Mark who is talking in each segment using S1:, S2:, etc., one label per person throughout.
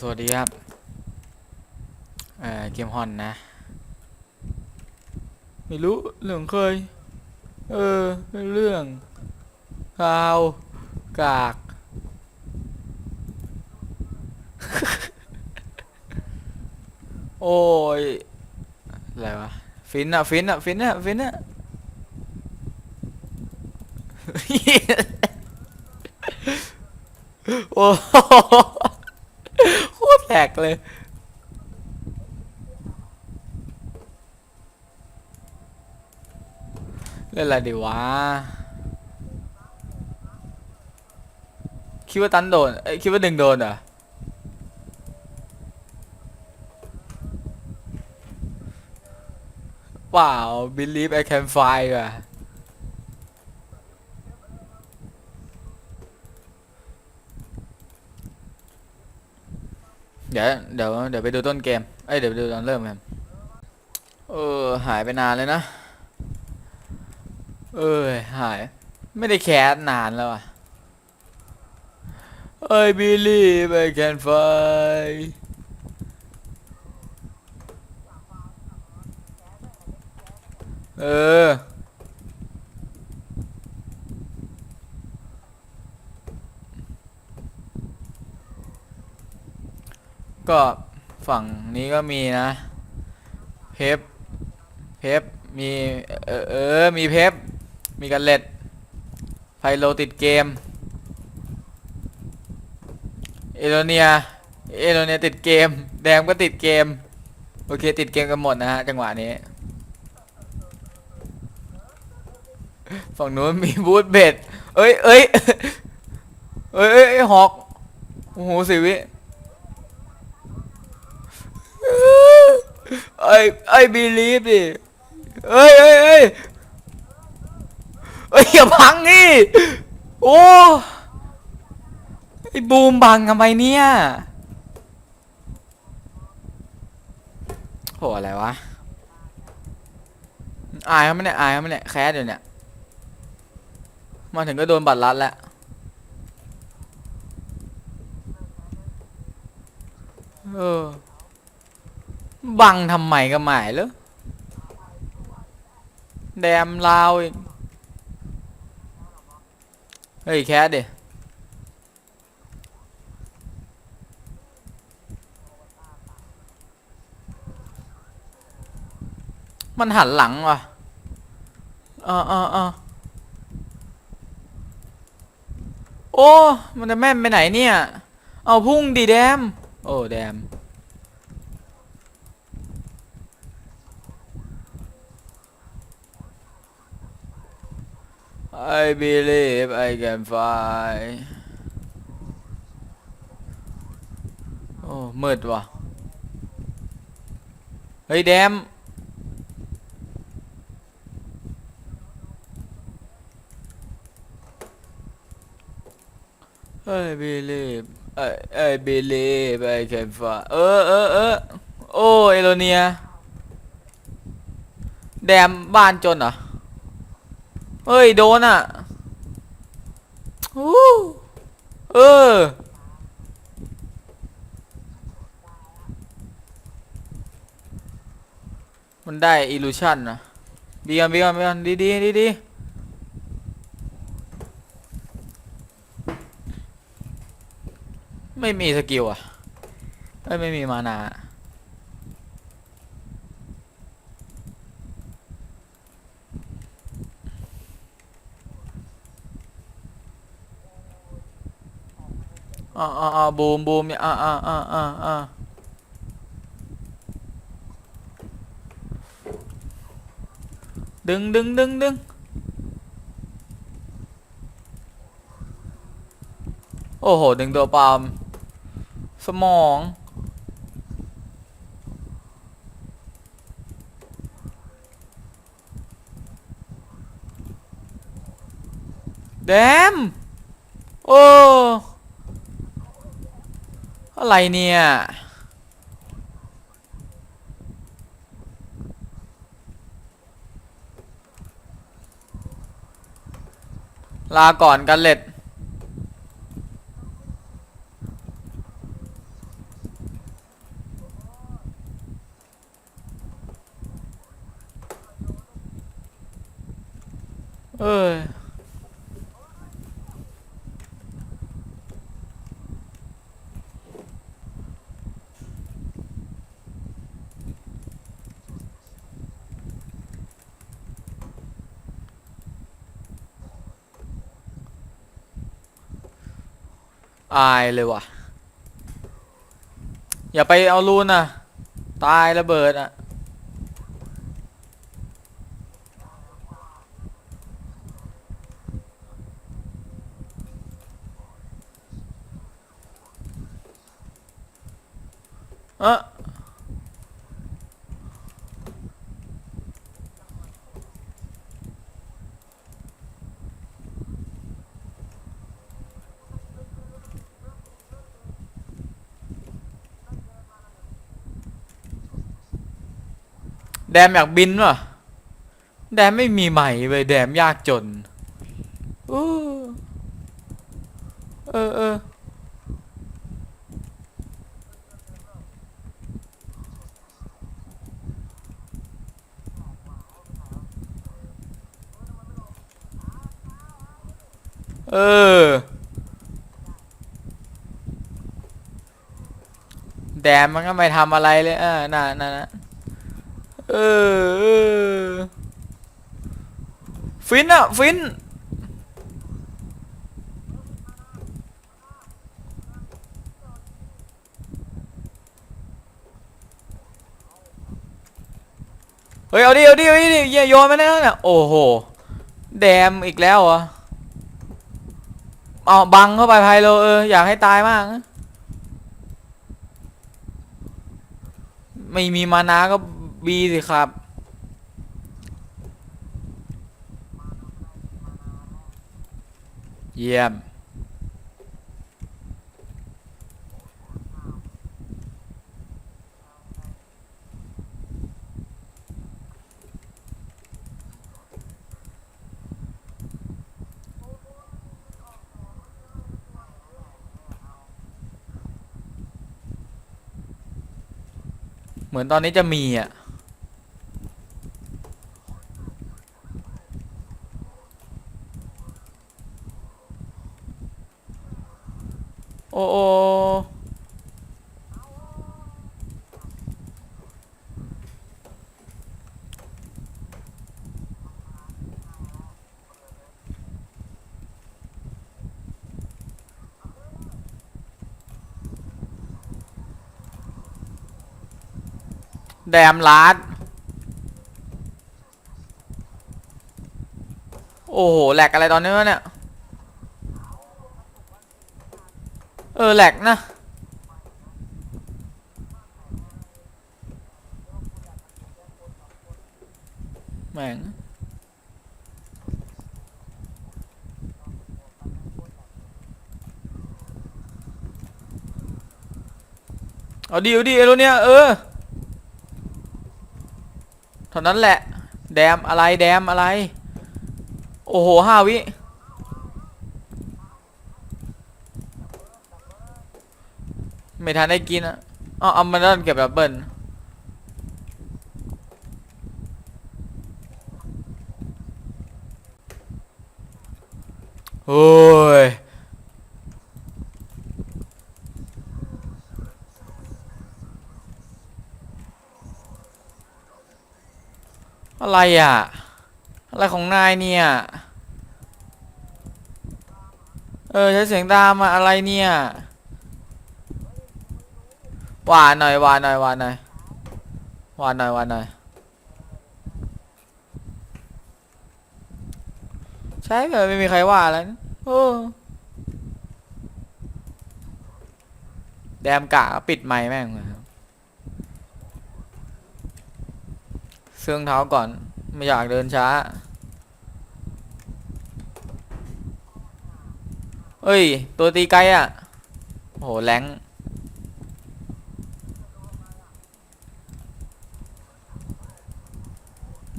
S1: สวัสดีครับ เอ่อ เกมฮอนนะ ไม่รู้เรื่องเคย เออ เรื่องข่าวกาก โอ้ย อะไรวะ ฟินอะฟินอะฟินอะฟินอะโอ้ ตรแหลกเลย เล่นอะไรดีวะ คิดว่าตันโดนเอ้ยคิดว่าดึงโดนเหรอเปล่า believe I can fly ว่ะ เดี๋ยวเดี๋ยวเดี๋ยวไปดูต้นเกม เอ้ยเดี๋ยวไปดูตอนเริ่มกันเออหายไปนานเลยนะ เอ้ยหาย ไม่ได้แคสนานแล้วอะ I believe I can fly เออ ก็ฝั่งนี้ก็มีนะ เพปเพปมีเออเออมีเพปมีกันเล็ดไพโลติดเกม เอโรเนีย เอโรเนียติดเกม แดงก็ติดเกม โอเคติดเกมกันหมดนะฮะ จังหวะนี้ ฝั่งนู้นมีบูธเบ็ด เอ้ยเอ้ยเอ้ยเอ้ยเอ้ยฮอก โอ้โหสิวิ ไอ้ไอ้บีลีฟดิเอ้ยเอ้ยเอ้ยเอ้ยอย่าพังนี่โอ้ไอ้บูมบังทำไมเนี่ยโหอะไรวะอายเขาไหมเนี่ยอายเขาไหมเนี่ยแคสอยู่เนี่ยมาถึงก็โดนบัตรลัดแล้วเออ บังทำไมก็หมายเลยแดมลาวอีก เฮ้ย แคสดิมันหันหลังว่ะเออเออเออโอ้ มันจะแม่นไปไหนเนี่ย เอาพุ่งดีแดม โอ้ แดม I believe I can fly โอ้มืดว่ะ เฮ้ย แดม I believe I I believe I can fly เออเออเออโอ้เอโรเนีย แดมบ้านจนเหรอ เฮ้ย โดนอะอู้เออ มันได้อิลูชันนะบีกันบีกันบีกันดีดีดีดีไม่มีสกิลอะเอ้ยไม่มีมานา อ่าอ่าอ่าบูมบูมเนี่ยอ่าอ่าอ่าอ่าอ่าดึงดึงดึงดึงโอ้โห ดึงตัวปาล์มสมอง แดม โอ้ อะไรเนี่ยลาก่อนกันเล็ดเออ อายเลยว่ะ อย่าไปเอารูนอะ ตายระเบิดอะ แดมอยากบินว่ะ แดมไม่มีใหม่เลยแดมยากจนอู้เออเออเออ แดมมันก็ไม่ทำอะไรเลยอ่าน่ะน่ะน่ะ เออ ฟินอะฟิน เฮ้ย เอาดิ เอาดิ เอาดิอย่าโยนมาแล้วเนี่ย โอ้โห แดมอีกแล้วเหรอเอาบังเข้าไปไพโลเออ อยากให้ตายมากนะไม่มีมานาก็ บีสิครับ เยี่ยม เหมือนตอนนี้จะมีอะ โอ้โอ แดมลาดโอ้โห แหลกอะไรตอนนี้วะเนี่ย เออ แหลกนะ แม่งเอาดีเอาดีไอ้รุ่นเนี้ยเออ ท่านั้นแหละ แดมอะไรแดมอะไร โอ้โหห้าวิ ไม่ทันได้กินอะอ๋อเอามาเล่นเก็บดับเบิลโอ้ย อะไรอะ อะไรของนายเนี่ย เออใช้เสียงตามมาอะไรเนี่ยหวานหน่อยหวานหน่อยหวานหน่อยหวานหน่อยหวานหน่อยใช่เลยไม่มีใครว่าอะไรโอ้แดมกะปิดไมค์แม่งเลยครับเสื่องเท้าก่อน ไม่อยากเดินช้า เอ้ย ตัวตีไกลอะ โอ้โห แรง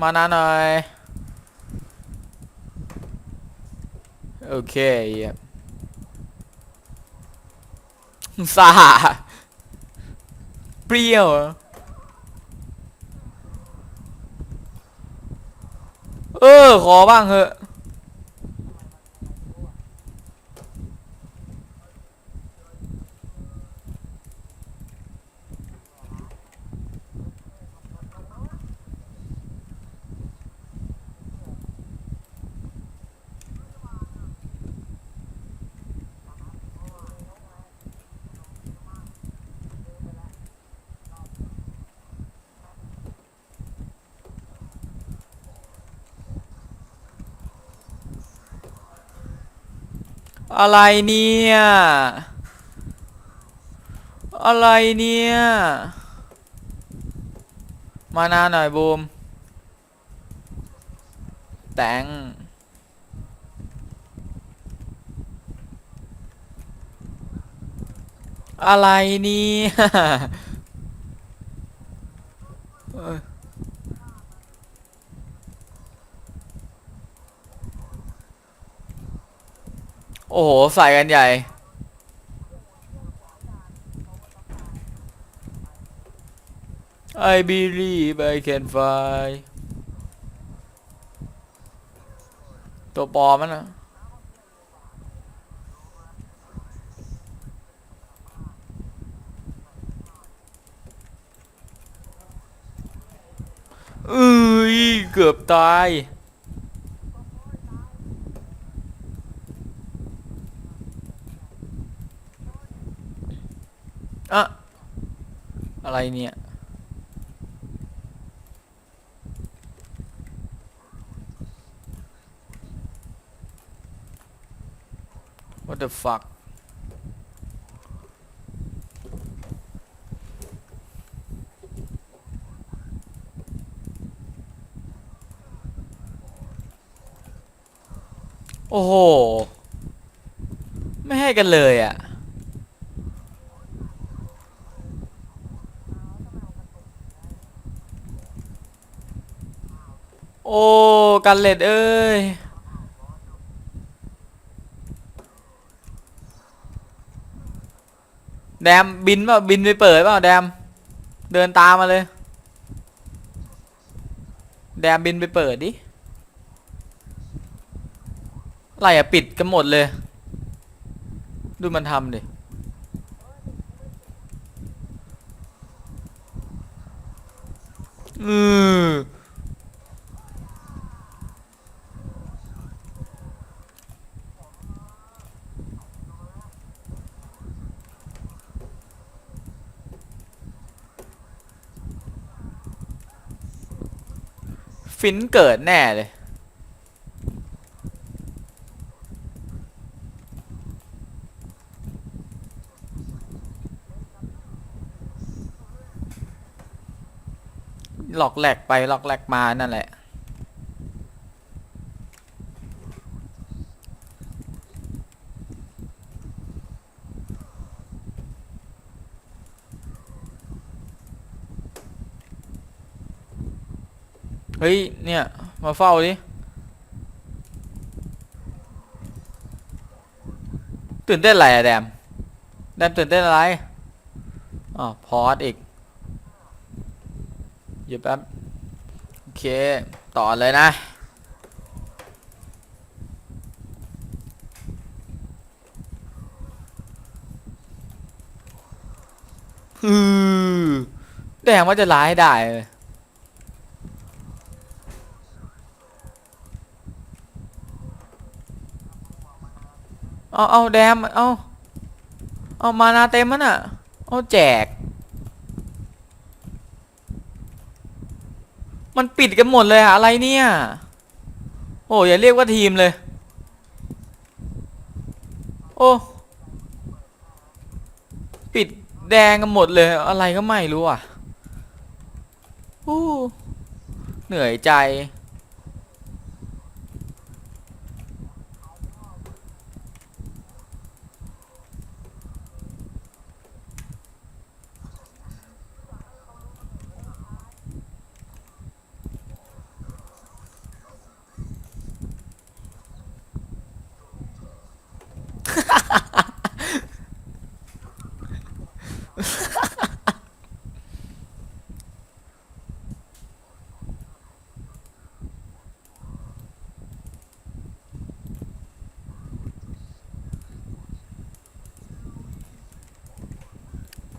S1: มานาหน่อย โอเคซาเปรี้ยว เหรอเออ ขอบ้างเหอะ อะไรเนี่ย อะไรเนี่ย มานาหน่อยบูม แตงอะไรเนี่ยเอ้ย โอ้โห ใส่กันใหญ่ I believe I can fly ตัวปอมมันนะเอ้ยเกือบตาย อะอะไรเนี่ย What the fuck โอ้โห ไม่ให้กันเลยอะอ้ กันเลดเอ้ยแดมบินเปล่าบินไปเปิดเปล่าแดมเดินตามมาเลย แดมบินไปเปิดดิอะไรอะปิดกันหมดเลย ดูมันทำดิอือ ฟินเกิดแน่เลย หลอกแหลกไปหลอกแหลกมานั่นแหละ ฮ้ย เนี่ย มาเฝ้าดิ ตื่นเต้นอะไรอะแดม แดมตื่นเต้นอะไรอ๋อพอดอีกเดี๋ยวแป๊บ โอเค ต่อเลยนะฮือแดงว่าจะร้ายได้เลย เอาเอาแดมเอาเอามานาเต็มมันอะ เอาแจก มันปิดกันหมดเลยอะอะไรเนี่ย โอ้อย่าเรียกว่าทีมเลย โอ้ปิดแดงกันหมดเลย อะไรก็ไม่รู้อะอู้เหนื่อยใจ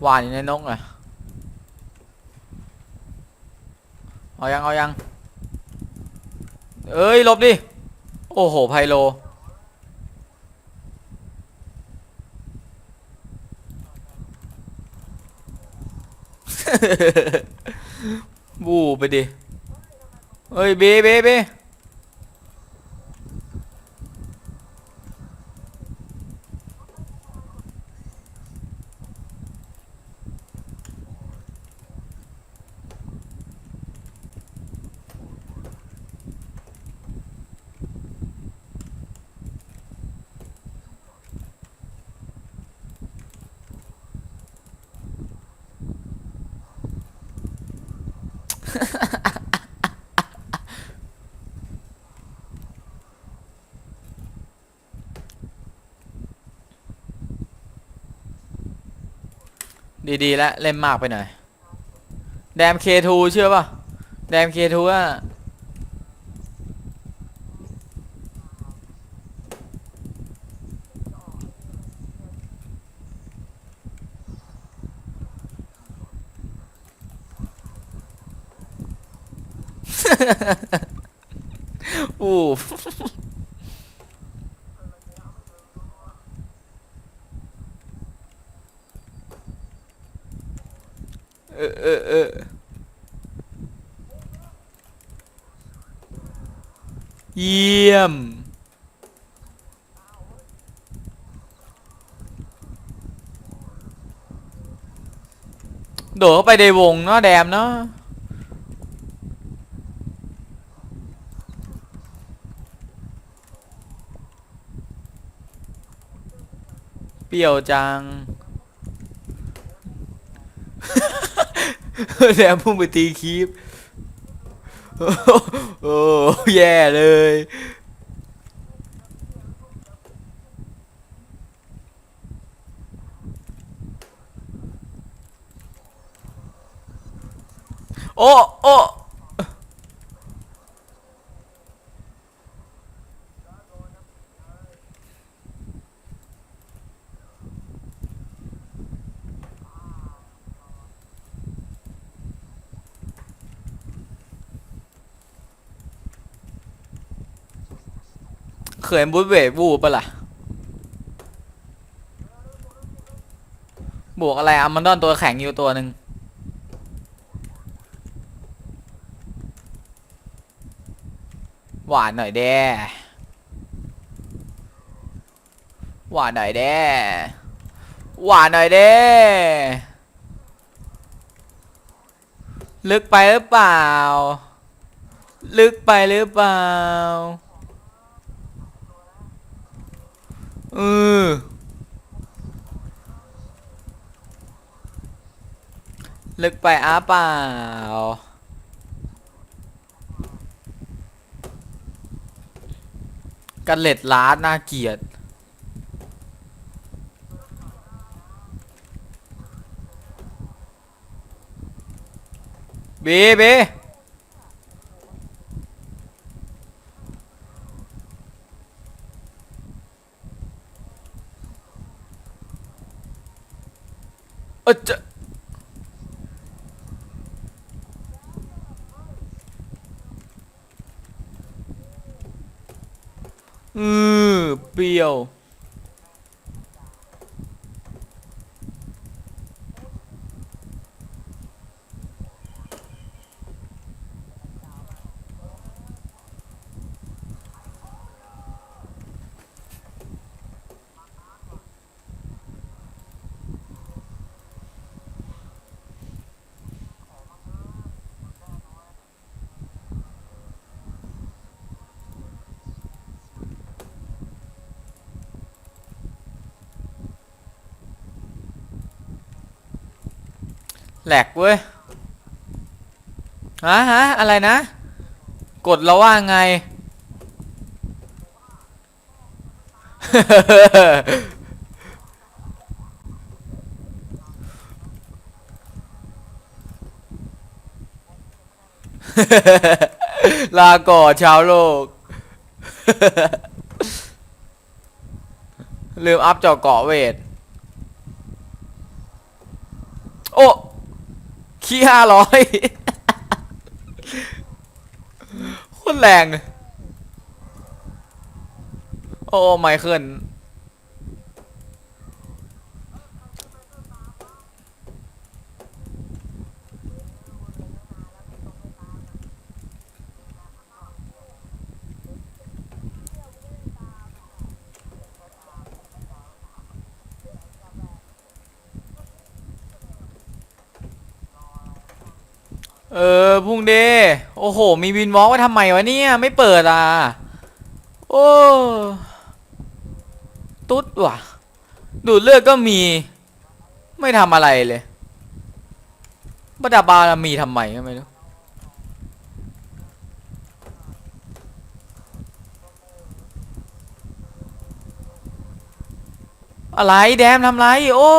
S1: วานอยู่ในนกอะเอายังเอายัง เอ้ยหลบดิ โอ้โห ไพโล บูไปดิเฮ้ยเบเบเบ ดีๆแล้วเล่นมากไปหน่อย แดมเคทูเชื่อป่ะ แดมเคทูอะอู้ เออเออเออเยี่ยม โดดเข้าไปในวงเนาะแดมเนาะเปรี้ยวจัง แดมพุ่งไปตีคีบโอ้แย่เลยโอ้โอ้ เขินบูทเวทบูปะล่ะบวกอะไรอัมมอนดอนตัวแข็งอยู่ตัวหนึ่งหวานหน่อยแด้หวานหน่อยแด้หวานหน่อยแด้ลึกไปหรือเปล่า ลึกไปหรือเปล่า เออ ลึกไปอ้าเปล่า กันเล็ดล้าดน่าเกลียด เบเบ เออจะ แหลกเว้ยฮะฮะอะไรนะ กดแล้วว่าไง ลาก่อชาวโลก ลืมอัพจอเกาะเวท โอ้ ขี้ห้าร้อยโคตรแรง โอ้ไมเคิล พุงเดโอ้โห มีวินวอล์กไว้ทำไมวะเนี่ย ไม่เปิดอะ โอ้ ตุ๊ดว่ะ ดูดเลือดก็มี ไม่ทำอะไรเลยประดาบามีทำไมก็ไม่รู้ อะไรแดมทำไร โอ้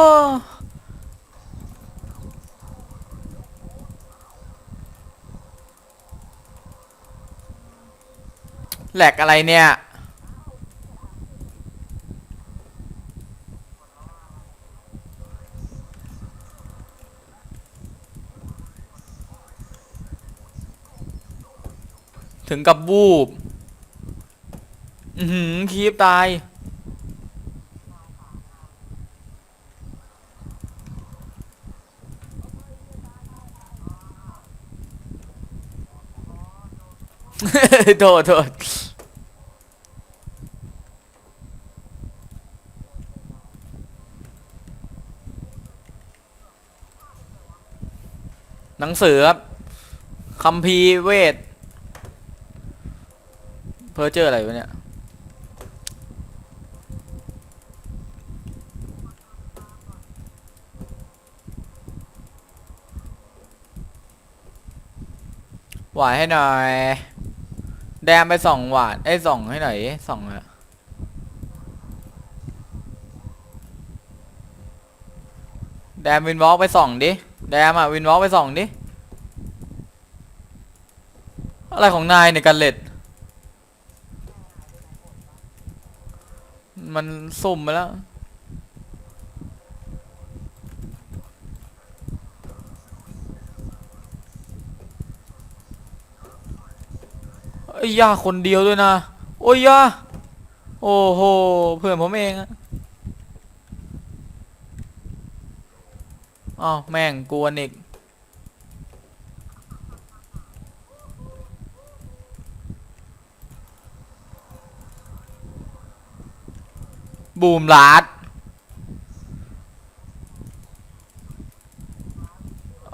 S1: แหลกอะไรเนี่ย ถึงกับวูบอือหือคีบตาย โทษโทษห นังสือครับคัมภีร์เวทเพอร์เจอร์อะไรวะเนี่ยหวานให้หน่อย แดมไปส่องหวานไอ้ส่องให้หน่อยส่องอะแดมวินวอล์กไปส่องดิ แดมอะวินวอลไปส่องดิ อะไรของนายในยกันเล็ด มันสุ่มไปแล้ว ไอ้ยยาคนเดียวด้วยนะ โอ้ยยาโอ้โห เพื่อนผมเองอะ อ้าวแม่งกวนอีกบูมลาด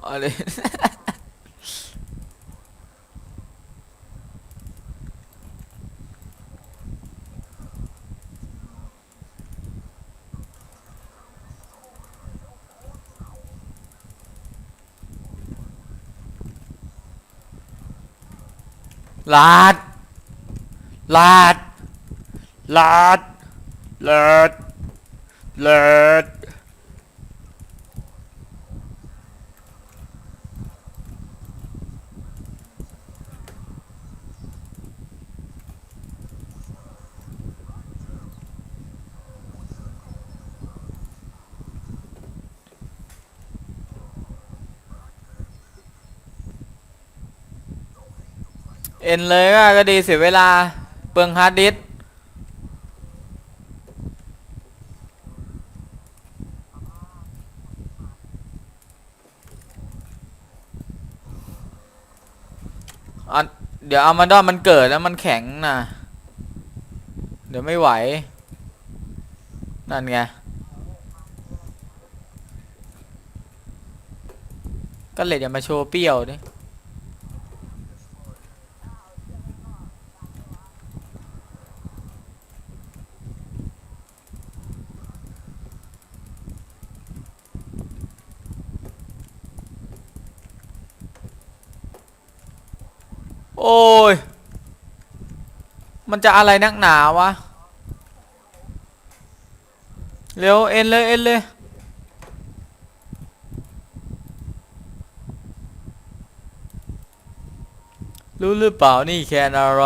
S1: อะไร ลาด ลาด ลาด ลาด ลาด เลยก็กดีเสียเวลาเปลืองฮาร์ดดิสก์เดี๋ยวอามาดอนมันเกิดแล้วมันแข็งนะเดี๋ยวไม่ไหว นั่นไง ก็เลยอย่ามาโชว์เปรี้ยวดิ โอ้ย มัน จะอะไรนักหนาวะ เร็ว เอ็นเลย เอ็นเลยรู้หรือเปล่านี่แคนอะไร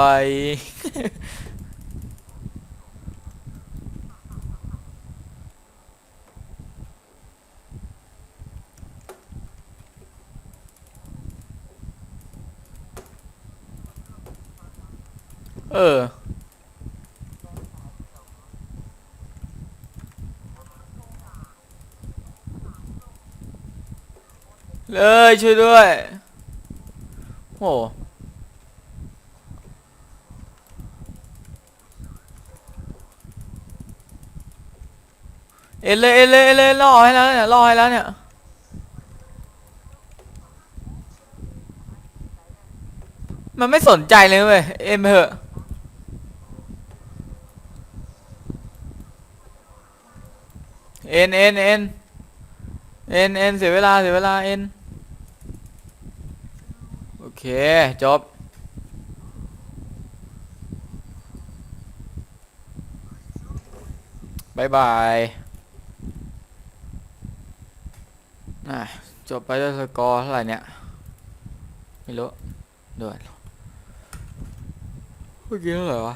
S1: เออ เลยช่วยด้วยโหเอ็นเลยเอ็นเลยเอ็นเลยล่อให้แล้วเนี่ยล่อให้แล้วเนี่ยมันไม่สนใจเลยเว้ยเอ็นไปเถอะเอ็นเอ็นเอ็นเอ็นเอ็นเสียเวลาเสียเวลาเอ็น เค จบ บายบายน่ะจบไปด้วยสกอร์เท่าไหร่เนี่ย ไม่รู้ด้วยเมื่อกี้เท่าไหร่วะ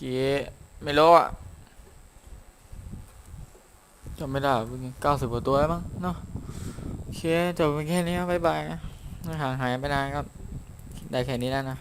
S1: กี้ไม่รู้อะ จำไม่ได้เมื่อกี้เก้าสิบกว่าตัวแล้วมั้งเนาะโอเคจบเปแค่นี้ครับบ๊ายบายนะห่างหายไปนานก็ได้แค่นี้แล้วนะ